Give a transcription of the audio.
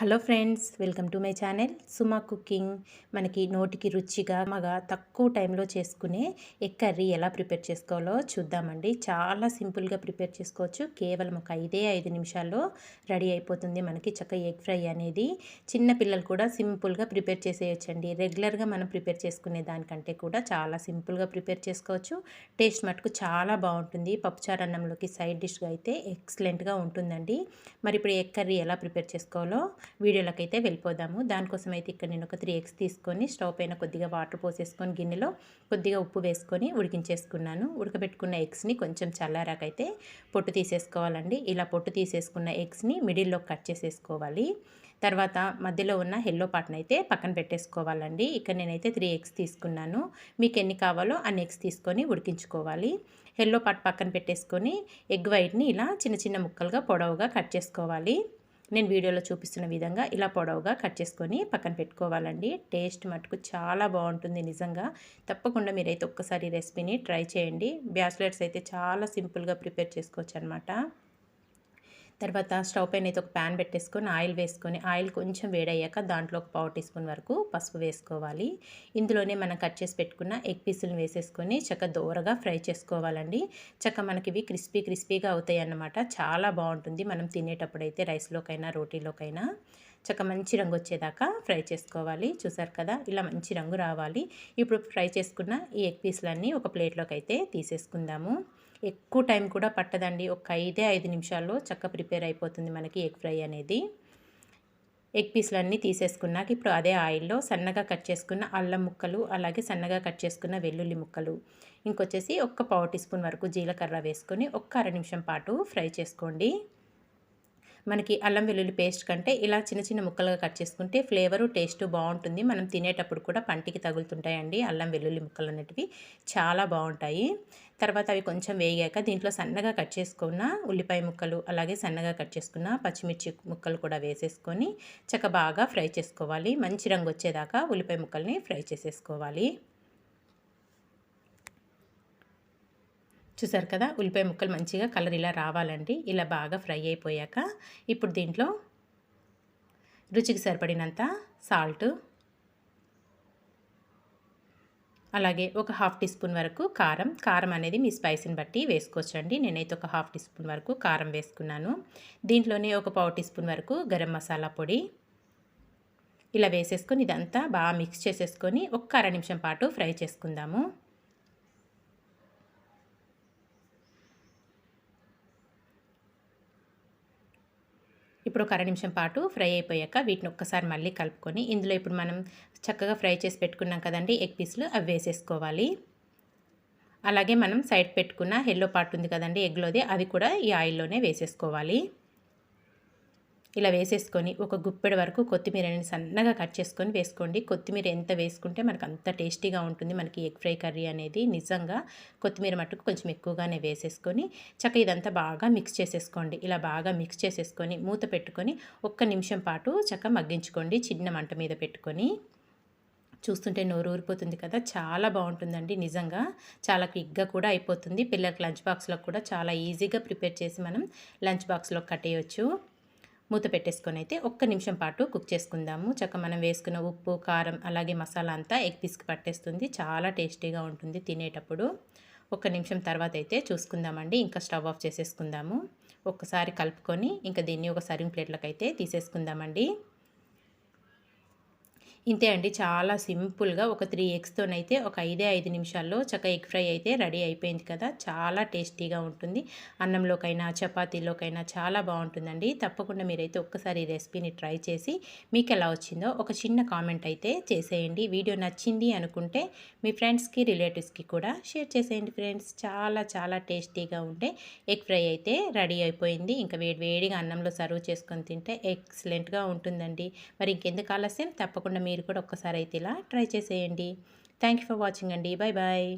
Hello friends welcome to my channel Suma cooking. మనకి నోటికి రుచిగా మగా తక్కువ టైంలో చేసుకునే ఎగ్ కర్రీ ఎలా ప్రిపేర్ చేసుకోవాలో చూద్దామండి. చాలా సింపుల్గా ప్రిపేర్ చేసుకోవచ్చు. కేవలం ఒక ఐదే ఐదు నిమిషాల్లో రెడీ అయిపోతుంది మనకి చక్క ఎగ్ ఫ్రై అనేది. చిన్న పిల్లలు కూడా సింపుల్గా ప్రిపేర్ చేసేయచ్చండి. రెగ్యులర్గా మనం ప్రిపేర్ చేసుకునే దానికంటే కూడా చాలా సింపుల్గా ప్రిపేర్ చేసుకోవచ్చు. టేస్ట్ మటుకు చాలా బాగుంటుంది. పప్పుచారు అన్నంలోకి సైడ్ డిష్గా అయితే ఎక్సలెంట్గా ఉంటుందండి. మరి ఇప్పుడు ఎగ్ కర్రీ ఎలా ప్రిపేర్ చేసుకోవాలో వీడియోలోకి అయితే వెళ్ళిపోదాము. దానికోసం అయితే ఇక్కడ నేను ఒక త్రీ ఎగ్స్ తీసుకొని స్టవ్ పైన కొద్దిగా వాటర్ పోసేసుకొని గిన్నెలో కొద్దిగా ఉప్పు వేసుకొని ఉడికించేసుకున్నాను. ఉడకబెట్టుకున్న ఎగ్స్ని కొంచెం చల్లారాకైతే పొట్టు తీసేసుకోవాలండి. ఇలా పొట్టు తీసేసుకున్న ఎగ్స్ని మిడిల్లో కట్ చేసేసుకోవాలి. తర్వాత మధ్యలో ఉన్న హెల్లో పార్ట్ని అయితే పక్కన పెట్టేసుకోవాలండి. ఇక్కడ నేనైతే త్రీ ఎగ్స్ తీసుకున్నాను. మీకు ఎన్ని కావాలో అన్ని ఎగ్స్ తీసుకొని ఉడికించుకోవాలి. హెల్లో పార్ట్ పక్కన పెట్టేసుకొని ఎగ్ వైట్ని ఇలా చిన్న చిన్న ముక్కలుగా పొడవుగా కట్ చేసుకోవాలి. నేను వీడియోలో చూపిస్తున్న విధంగా ఇలా పొడవుగా కట్ చేసుకొని పక్కన పెట్టుకోవాలండి. టేస్ట్ మటుకు చాలా బాగుంటుంది నిజంగా. తప్పకుండా మీరైతే ఒక్కసారి రెసిపీని ట్రై చేయండి. బ్యాచులర్స్ అయితే చాలా సింపుల్గా ప్రిపేర్ చేసుకోవచ్చు అనమాట తర్వాత స్టవ్ పైన అయితే ఒక ప్యాన్ పెట్టేసుకొని ఆయిల్ వేసుకొని ఆయిల్ కొంచెం వేడయ్యాక దాంట్లో ఒక పావు టీ స్పూన్ వరకు పసుపు వేసుకోవాలి. ఇందులోనే మనం కట్ చేసి పెట్టుకున్న ఎగ్ పీసులను వేసేసుకొని చక్క దోరగా ఫ్రై చేసుకోవాలండి. చక్క మనకి ఇవి క్రిస్పీ క్రిస్పీగా అవుతాయి అన్నమాట చాలా బాగుంటుంది మనం తినేటప్పుడైతే రైస్లోకైనా రోటీలోకైనా. చక్క మంచి రంగు వచ్చేదాకా ఫ్రై చేసుకోవాలి. చూసారు కదా ఇలా మంచి రంగు రావాలి. ఇప్పుడు ఫ్రై చేసుకున్న ఈ ఎగ్ పీసులన్నీ ఒక ప్లేట్లోకి అయితే తీసేసుకుందాము. ఎక్కువ టైం కూడా పట్టదండి. ఒక ఐదే ఐదు నిమిషాల్లో చక్క ప్రిపేర్ అయిపోతుంది మనకి ఎగ్ ఫ్రై అనేది. ఎగ్ పీస్లన్నీ తీసేసుకున్నాక ఇప్పుడు అదే ఆయిల్లో సన్నగా కట్ చేసుకున్న అల్లం ముక్కలు అలాగే సన్నగా కట్ చేసుకున్న వెల్లుల్లి ముక్కలు ఇంకొచ్చేసి ఒక్క పావు టీ స్పూన్ వరకు జీలకర్ర వేసుకొని ఒక్క అర నిమిషం పాటు ఫ్రై చేసుకోండి. మనకి అల్లం వెల్లుల్లి పేస్ట్ కంటే ఇలా చిన్న చిన్న ముక్కలుగా కట్ చేసుకుంటే ఫ్లేవరు టేస్ట్ బాగుంటుంది. మనం తినేటప్పుడు కూడా పంటికి తగులుతుంటాయండి అల్లం వెల్లుల్లి ముక్కలు అనేటివి. చాలా బాగుంటాయి. తర్వాత అవి కొంచెం వేగాక దీంట్లో సన్నగా కట్ చేసుకున్న ఉల్లిపాయ ముక్కలు అలాగే సన్నగా కట్ చేసుకున్న పచ్చిమిర్చి ముక్కలు కూడా వేసేసుకొని చక్క బాగా ఫ్రై చేసుకోవాలి. మంచి రంగు వచ్చేదాకా ఉల్లిపాయ ముక్కల్ని ఫ్రై చేసేసుకోవాలి. చూసారు కదా? ఉల్లిపాయ ముక్కలు మంచిగా కలర్ ఇలా రావాలండి. ఇలా బాగా ఫ్రై అయిపోయాక ఇప్పుడు దీంట్లో రుచికి సరిపడినంత సాల్ట్ అలాగే ఒక హాఫ్ టీ స్పూన్ వరకు కారం. కారం అనేది మీ స్పైసీని బట్టి వేసుకోవచ్చండి. నేనైతే ఒక హాఫ్ టీ స్పూన్ వరకు కారం వేసుకున్నాను. దీంట్లోనే ఒక పావు టీ స్పూన్ వరకు గరం మసాలా పొడి. ఇలా వేసేసుకొని ఇదంతా బాగా మిక్స్ చేసేసుకొని ఒక్క అర నిమిషం పాటు ఫ్రై చేసుకుందాము. ఇప్పుడు ఒక అర నిమిషం పాటు ఫ్రై అయిపోయాక వీటిని ఒక్కసారి మళ్ళీ కలుపుకొని ఇందులో ఇప్పుడు మనం చక్కగా ఫ్రై చేసి పెట్టుకున్నాం కదండి ఎగ్ పీసులు అవి వేసేసుకోవాలి. అలాగే మనం సైడ్ పెట్టుకున్న ఎల్లో పార్ట్ ఉంది కదండి ఎగ్లోది అది కూడా ఈ ఆయిల్లోనే వేసేసుకోవాలి. ఇలా వేసేసుకొని ఒక గుప్పెడు వరకు కొత్తిమీరని సన్నగా కట్ చేసుకొని వేసుకోండి. కొత్తిమీర ఎంత వేసుకుంటే మనకు అంత టేస్టీగా ఉంటుంది. మనకి ఎగ్ ఫ్రై కర్రీ అనేది నిజంగా కొత్తిమీర మట్టుకు కొంచెం ఎక్కువగానే వేసేసుకొని చక్క ఇదంతా బాగా మిక్స్ చేసేసుకోండి. ఇలా బాగా మిక్స్ చేసేసుకొని మూత పెట్టుకొని ఒక్క నిమిషం పాటు చక్క మగ్గించుకోండి. చిన్న మంట మీద పెట్టుకొని. చూస్తుంటే నోరు ఊరిపోతుంది కదా. చాలా బాగుంటుందండి నిజంగా. చాలా క్విక్గా కూడా అయిపోతుంది. పిల్లలకి లంచ్ బాక్స్లో కూడా చాలా ఈజీగా ప్రిపేర్ చేసి మనం లంచ్ బాక్స్లో కట్టేయచ్చు. మూత పెట్టేసుకొని అయితే ఒక్క నిమిషం పాటు కుక్ చేసుకుందాము. చక్క మనం వేసుకున్న ఉప్పు కారం అలాగే మసాలా అంతా ఎగ్ పీస్కి పట్టేస్తుంది. చాలా టేస్టీగా ఉంటుంది తినేటప్పుడు. ఒక్క నిమిషం తర్వాత అయితే చూసుకుందామండి. ఇంకా స్టవ్ ఆఫ్ చేసేసుకుందాము. ఒక్కసారి కలుపుకొని ఇంకా దీన్ని ఒక సర్వింగ్ ప్లేట్లకు అయితే తీసేసుకుందామండి. ఇంతే అండి. చాలా సింపుల్గా ఒక త్రీ ఎగ్స్తోనైతే ఒక ఐదే ఐదు నిమిషాల్లో చక్క ఎగ్ ఫ్రై అయితే రెడీ అయిపోయింది కదా. చాలా టేస్టీగా ఉంటుంది. అన్నంలోకైనా చపాతీలోకైనా చాలా బాగుంటుందండి. తప్పకుండా మీరైతే ఒక్కసారి ఈ రెసిపీని ట్రై చేసి మీకు ఎలా వచ్చిందో ఒక చిన్న కామెంట్ అయితే చేసేయండి. వీడియో నచ్చింది అనుకుంటే మీ ఫ్రెండ్స్కి రిలేటివ్స్కి కూడా షేర్ చేసేయండి ఫ్రెండ్స్. చాలా చాలా టేస్టీగా ఉంటే ఎగ్ ఫ్రై అయితే రెడీ అయిపోయింది. ఇంకా వేడి వేడిగా అన్నంలో సర్వ్ చేసుకొని తింటే ఎక్సలెంట్గా ఉంటుందండి. మరి ఇంకెందుకు ఆలస్యం? తప్పకుండా మీరు మీరు కూడా ఒక్కసారి అయితే ఇలా ట్రై చేసేయండి. థ్యాంక్ యూ ఫర్ వాచింగ్ అండి. Bye bye